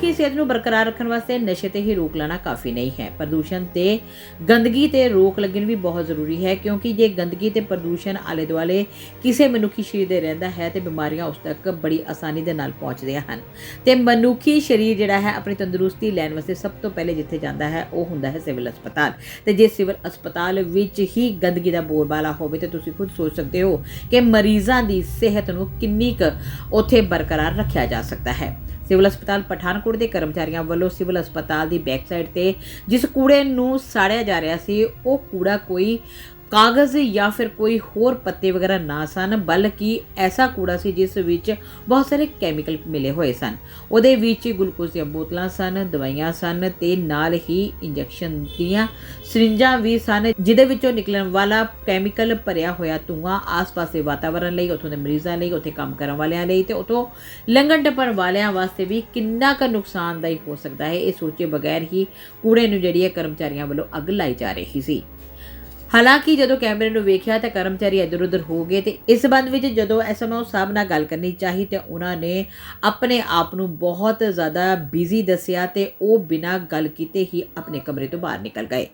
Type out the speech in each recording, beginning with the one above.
ਮਨੁੱਖੀ ਸਿਹਤ ਨੂੰ ਬਰਕਰਾਰ ਰੱਖਣ ਵਾਸਤੇ ਨਸ਼ੇ ਤੇ ਹੀ ਰੋਕ ਲਾਣਾ ਕਾਫੀ ਨਹੀਂ ਹੈ। ਪ੍ਰਦੂਸ਼ਣ ਤੇ ਗੰਦਗੀ ਤੇ ਰੋਕ ਲੱਗਣ ਵੀ ਬਹੁਤ ਜ਼ਰੂਰੀ ਹੈ, ਕਿਉਂਕਿ ਜੇ ਗੰਦਗੀ ਤੇ ਪ੍ਰਦੂਸ਼ਣ ਆਲੇ ਦੁਆਲੇ ਕਿਸੇ ਮਨੁੱਖੀ ਸਰੀਰ ਦੇ ਰਹਿੰਦਾ ਹੈ, ਤੇ ਬਿਮਾਰੀਆਂ ਉਸ ਤੱਕ ਬੜੀ ਆਸਾਨੀ ਦੇ ਨਾਲ ਪਹੁੰਚਦੀਆਂ ਹਨ। ਤੇ ਮਨੁੱਖੀ ਸਰੀਰ ਜਿਹੜਾ ਹੈ, ਆਪਣੀ ਤੰਦਰੁਸਤੀ ਲੈਣ ਵਾਸਤੇ ਸਭ ਤੋਂ ਪਹਿਲੇ ਜਿੱਥੇ ਜਾਂਦਾ ਹੈ, ਉਹ ਹੁੰਦਾ ਹੈ ਸਿਵਲ ਹਸਪਤਾਲ। ਤੇ ਜੇ ਸਿਵਲ ਹਸਪਤਾਲ ਵਿੱਚ ਹੀ ਗੰਦਗੀ ਦਾ ਬੋਲਬਾਲਾ ਹੋਵੇ, ਤੇ ਤੁਸੀਂ ਖੁਦ ਸੋਚ ਸਕਦੇ ਹੋ ਕਿ ਮਰੀਜ਼ਾਂ ਦੀ ਸਿਹਤ ਨੂੰ ਕਿੰਨੀ ਕੁ ਉੱਥੇ ਬਰਕਰਾਰ ਰੱਖਿਆ ਜਾ ਸਕਦਾ ਹੈ। ਸਿਵਲ ਹਸਪਤਾਲ ਪਠਾਨਕੋਟ ਦੇ ਕਰਮਚਾਰੀਆਂ ਵੱਲੋਂ ਸਿਵਲ ਹਸਪਤਾਲ ਦੀ ਬੈਕ ਸਾਈਡ ਤੇ ਜਿਸ ਕੂੜੇ ਨੂੰ ਸਾੜਿਆ ਜਾ ਰਿਹਾ ਸੀ, ਉਹ ਕੂੜਾ ਕੋਈ ਕਾਗਜ਼ ਜਾਂ ਫਿਰ ਕੋਈ ਹੋਰ ਪੱਤੇ ਵਗੈਰਾ ਨਾ ਸਨ, ਬਲਕਿ ਐਸਾ ਕੂੜਾ ਸੀ ਜਿਸ ਵਿੱਚ ਬਹੁਤ ਸਾਰੇ ਕੈਮੀਕਲ ਮਿਲੇ ਹੋਏ ਸਨ। ਉਹਦੇ ਵਿੱਚ ਗਲੂਕੋਜ਼ ਦੀਆਂ ਬੋਤਲਾਂ ਸਨ, ਦਵਾਈਆਂ ਸਨ ਤੇ ਨਾਲ ਹੀ ਇੰਜੈਕਸ਼ਨ ਦੀਆਂ ਸਰਿੰਜਾਂ ਵੀ ਸਨ, ਜਿਹਦੇ ਵਿੱਚੋਂ ਨਿਕਲਣ ਵਾਲਾ ਕੈਮੀਕਲ ਭਰਿਆ ਹੋਇਆ ਧੂਆਂ ਆਸ-ਪਾਸ ਦੇ ਵਾਤਾਵਰਣ ਲਈ, ਉੱਥੋਂ ਦੇ ਮਰੀਜ਼ਾਂ ਲਈ, ਉੱਥੇ ਕੰਮ ਕਰਨ ਵਾਲਿਆਂ ਲਈ ਤੇ ਉੱਥੋਂ ਲੰਘਣ ਟੱਪਣ ਵਾਲਿਆਂ ਵਾਸਤੇ ਵੀ ਕਿੰਨਾ ਕੁ ਨੁਕਸਾਨਦਾਇਕ ਹੋ ਸਕਦਾ ਹੈ, ਇਹ ਸੋਚੇ ਬਗੈਰ ਹੀ ਕੂੜੇ ਨੂੰ ਜਿਹੜੀ ਹੈ ਕਰਮਚਾਰੀਆਂ ਵੱਲੋਂ ਅੱਗ ਲਾਈ ਜਾ ਰਹੀ ਸੀ। ਹਾਲਾਂਕਿ ਜਦੋਂ ਕੈਮਰੇ ਨੂੰ ਵੇਖਿਆ ਤਾਂ ਕਰਮਚਾਰੀ ਇੱਧਰ ਉੱਧਰ ਹੋ ਗਏ ਤੇ ਇਸ ਸੰਬੰਧ ਵਿੱਚ ਜਦੋਂ ਐਸਐਮਓ ਸਾਹਿਬ ਨਾਲ ਗੱਲ ਕਰਨੀ ਚਾਹੀ ਤੇ ਉਹਨਾਂ ਨੇ ਆਪਣੇ ਆਪ ਨੂੰ ਬਹੁਤ ਜ਼ਿਆਦਾ ਬਿਜ਼ੀ ਦੱਸਿਆ ਤੇ ਉਹ ਬਿਨਾਂ ਗੱਲ ਕੀਤੇ ਹੀ ਆਪਣੇ ਕਮਰੇ ਤੋਂ ਬਾਹਰ ਨਿਕਲ ਗਏ।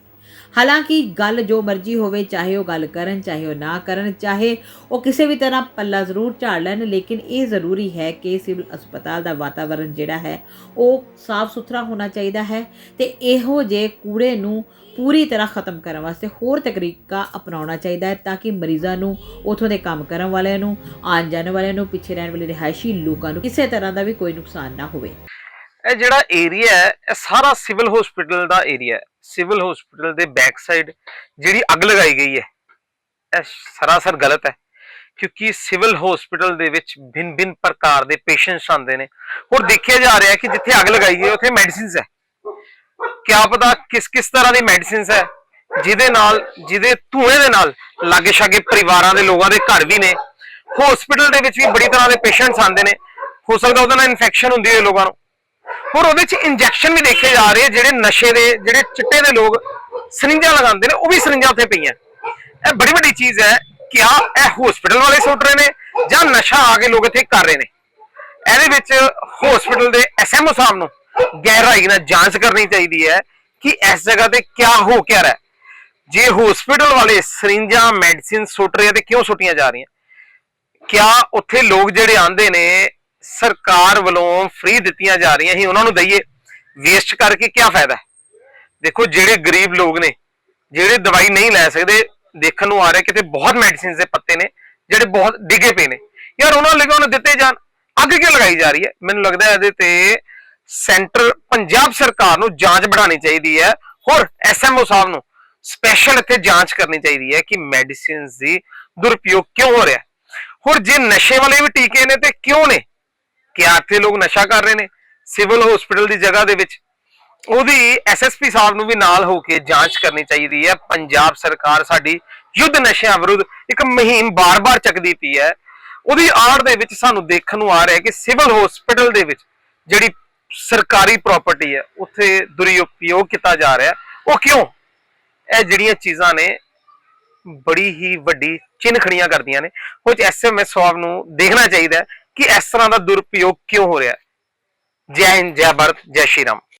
ਹਾਲਾਂਕਿ ਗੱਲ ਜੋ ਮਰਜ਼ੀ ਹੋਵੇ, ਚਾਹੇ ਉਹ ਗੱਲ ਕਰਨ, ਚਾਹੇ ਉਹ ਨਾ ਕਰਨ, ਚਾਹੇ ਉਹ ਕਿਸੇ ਵੀ ਤਰ੍ਹਾਂ ਪੱਲਾ ਜ਼ਰੂਰ ਝਾੜ ਲੈਣ, ਲੇਕਿਨ ਇਹ ਜ਼ਰੂਰੀ ਹੈ ਕਿ ਸਿਵਲ ਹਸਪਤਾਲ ਦਾ ਵਾਤਾਵਰਣ ਜਿਹੜਾ ਹੈ, ਉਹ ਸਾਫ਼ ਸੁਥਰਾ ਹੋਣਾ ਚਾਹੀਦਾ ਹੈ ਤੇ ਇਹੋ ਜੇ ਕੂੜੇ ਨੂੰ ਪੂਰੀ ਤਰ੍ਹਾਂ ਖਤਮ ਕਰਨ ਵਾਸਤੇ ਹੋਰ ਤਕਨੀਕਾਂ ਅਪਣਾਉਣਾ ਚਾਹੀਦਾ ਹੈ ਤਾਂ ਕਿ ਮਰੀਜ਼ਾਂ ਨੂੰ, ਉਥੋਂ ਦੇ ਕੰਮ ਕਰਨ ਵਾਲਿਆਂ ਨੂੰ, ਆਉਣ ਜਾਣ ਵਾਲਿਆਂ ਨੂੰ, ਪਿੱਛੇ ਰਹਿਣ ਵਾਲੇ ਰਿਹਾਇਸ਼ੀ ਲੋਕਾਂ ਨੂੰ ਕਿਸੇ ਤਰ੍ਹਾਂ ਦਾ ਵੀ ਕੋਈ ਨੁਕਸਾਨ ਨਾ ਹੋਵੇ। ਇਹ ਜਿਹੜਾ ਏਰੀਆ ਹੈ, ਇਹ ਸਾਰਾ ਸਿਵਲ ਹਸਪੀਟਲ ਦਾ ਏਰੀਆ ਹੈ। ਸਿਵਲ ਹਸਪੀਟਲ ਦੇ ਬੈਕ ਸਾਈਡ ਜਿਹੜੀ ਅੱਗ ਲਗਾਈ ਗਈ ਹੈ, ਇਹ ਸਰਾਸਰ ਗਲਤ ਹੈ, ਕਿਉਂਕਿ ਸਿਵਲ ਹਸਪੀਟਲ ਦੇ ਵਿੱਚ ਭਿੰਨ-ਭਿੰਨ ਪ੍ਰਕਾਰ ਦੇ ਪੇਸ਼ੈਂਟਸ ਆਉਂਦੇ ਨੇ। ਹੋਰ ਦੇਖਿਆ ਜਾ ਰਿਹਾ ਹੈ ਕਿ ਜਿੱਥੇ ਅੱਗ ਲਗਾਈ ਹੈ, ਉੱਥੇ ਮੈਡੀਸਿਨਸ ਹੈ। ਕਿਆ ਪਤਾ ਕਿਸ ਕਿਸ ਤਰ੍ਹਾਂ ਦੀ ਮੈਡੀਸਿਨਸ ਹੈ, ਜਿਹਦੇ ਨਾਲ, ਜਿਹਦੇ ਧੂਏ ਦੇ ਨਾਲ ਲਾਗੇ ਛਾਗੇ ਪਰਿਵਾਰਾਂ ਦੇ ਲੋਕਾਂ ਦੇ ਘਰ ਵੀ ਨੇ। ਹਸਪੀਟਲ ਦੇ ਵਿੱਚ ਵੀ ਬੜੀ ਤਰ੍ਹਾਂ ਦੇ ਪੇਸ਼ੈਂਟਸ ਆਉਂਦੇ ਨੇ। ਹੋ ਸਕਦਾ ਉਹਦੇ ਨਾਲ ਇਨਫੈਕਸ਼ਨ ਹੁੰਦੀ ਹੈ ਲੋਕਾਂ ਨੂੰ। ਹੋਰ ਉਹਦੇ ਚ ਇੰਜੈਕਸ਼ਨ ਵੀ ਦੇਖੇ ਜਾ ਰਹੇ ਜਿਹੜੇ ਨਸ਼ੇ ਦੇ, ਜਿਹੜੇ ਚਿੱਟੇ ਦੇ ਲੋਕ ਸਰਿੰਜਾਂ ਲਗਾਉਂਦੇ ਨੇ, ਉਹ ਵੀ ਸਰਿੰਜਾਂ ਉੱਥੇ ਪਈਆਂ। ਇਹ ਬੜੀ ਵੱਡੀ ਚੀਜ਼ ਹੈ ਕਿ ਆ ਇਹ ਹਸਪੀਟਲ ਵਾਲੇ ਸੁੱਟ ਰਹੇ ਨੇ ਜਾਂ ਨਸ਼ਾ ਆ ਕੇ ਲੋਕ ਇੱਥੇ ਕਰ ਰਹੇ ਨੇ। ਇਹਦੇ ਵਿੱਚ ਹਸਪੀਟਲ ਦੇ ਐਸਐਮਓ ਸਾਹਿਬ ਨੂੰ ਗਹਿਰਾਈ ਨਾਲ ਜਾਂਚ ਕਰਨੀ ਚਾਹੀਦੀ ਹੈ ਕਿ ਇਸ ਜਗ੍ਹਾ ਤੇ ਕੀ ਹੋ ਕਿਆ ਰਿਹਾ ਜੇ ਹਸਪੀਟਲ ਵਾਲੇ ਸਰਿੰਜਾਂ ਮੈਡੀਸਿਨ ਸੁੱਟ ਰਹੇ ਆ ਤੇ ਕਿਉਂ ਸੁੱਟੀਆਂ ਜਾ ਰਹੀਆਂ? ਕਿਆ ਉੱਥੇ ਲੋਕ ਜਿਹੜੇ ਆਂਦੇ ਨੇ ਸਰਕਾਰ ਵੱਲੋਂ ਫ੍ਰੀ ਦਿੱਤੀਆਂ ਜਾ ਰਹੀਆਂ ਸੀ, ਉਹਨਾਂ ਨੂੰ ਦਈਏ। ਵੇਸਟ ਕਰਕੇ ਕੀ ਫਾਇਦਾ ਦੇਖੋ, ਜਿਹੜੇ ਗਰੀਬ ਲੋਕ ਨੇ, ਜਿਹੜੇ ਦਵਾਈ ਨਹੀਂ ਲੈ ਸਕਦੇ, ਦੇਖਣ ਨੂੰ ਆ ਰਿਹਾ, ਕਿਤੇ ਬਹੁਤ ਮੈਡੀਸਿਨਸ ਦੇ ਪੱਤੇ ਨੇ, ਜਿਹੜੇ ਬਹੁਤ ਡਿੱਗੇ ਪਏ ਨੇ। ਯਾਰ, ਉਹਨਾਂ ਲਈ ਉਹਨਾਂ ਦਿੱਤੇ ਜਾਣ। ਅੱਗ ਕਿਉਂ ਲਗਾਈ ਜਾ ਰਹੀ ਹੈ? ਮੈਨੂੰ ਲੱਗਦਾ ਇਹਦੇ ਤੇ ਸੈਂਟਰ ਪੰਜਾਬ ਸਰਕਾਰ ਨੂੰ ਜਾਂਚ ਬਣਾਉਣੀ ਚਾਹੀਦੀ ਹੈ। ਹੋਰ ਐਸਐਮਓ ਸਾਹਿਬ ਨੂੰ ਸਪੈਸ਼ਲ ਇੱਥੇ ਜਾਂਚ ਕਰਨੀ ਚਾਹੀਦੀ ਹੈ ਕਿ ਮੈਡੀਸਿਨਸ ਦੀ ਦੁਰਪਯੋਗ ਕਿਉਂ ਹੋ ਰਿਹਾ ਹੋਰ, ਜੇ ਨਸ਼ੇ ਵਾਲੇ ਵੀ ਟੀਕੇ ਨੇ ਤੇ ਕਿਉਂ ਨੇ? ਕਿਆ ਇੱਥੇ ਲੋਕ ਨਸ਼ਾ ਕਰ ਰਹੇ ਨੇ, ਸਿਵਲ ਹਸਪੀਟਲ ਦੀ ਜਗ੍ਹਾ ਦੇ ਵਿੱਚ। ਉਹਦੀ ਐਸਐਸਪੀ ਸਾਹਿਬ ਨੂੰ ਵੀ ਨਾਲ ਹੋ ਕੇ ਜਾਂਚ ਕਰਨੀ ਚਾਹੀਦੀ ਹੈ। ਪੰਜਾਬ ਸਰਕਾਰ ਸਾਡੀ ਯੁੱਧ ਨਸ਼ਿਆਂ ਵਿਰੁੱਧ ਇੱਕ ਮੁਹਿੰਮ ਬਾਰ-ਬਾਰ ਚੱਕਦੀ ਪਈ ਹੈ। ਉਹਦੀ ਆੜ ਦੇ ਵਿੱਚ ਸਾਨੂੰ ਦੇਖਣ ਨੂੰ ਆ ਰਿਹਾ ਕਿ ਸਿਵਲ ਹਸਪੀਟਲ ਦੇ ਵਿੱਚ ਜਿਹੜੀ ਸਰਕਾਰੀ ਪ੍ਰਾਪਰਟੀ ਹੈ, ਉੱਥੇ ਦੁਰਉਪਯੋਗ ਕੀਤਾ ਜਾ ਰਿਹਾ ਉਹ ਕਿਉਂ? ਇਹ ਜਿਹੜੀਆਂ ਚੀਜ਼ਾਂ ਨੇ, ਬੜੀ ਹੀ ਵੱਡੀ ਚਿੰਨ ਖੜੀਆਂ ਕਰਦੀਆਂ ਨੇ। ਉਹ ਐਸਐਮਐਸ ਸਾਹਿਬ ਨੂੰ ਦੇਖਣਾ ਚਾਹੀਦਾ ਕਿ ਇਸ ਤਰ੍ਹਾਂ ਦਾ ਦੁਰਪਯੋਗ ਕਿਉਂ ਹੋ ਰਿਹਾ ਜੈ ਹਿੰਦ, ਜੈ ਭਾਰਤ, ਜੈ ਸ਼੍ਰੀ ਰਾਮ।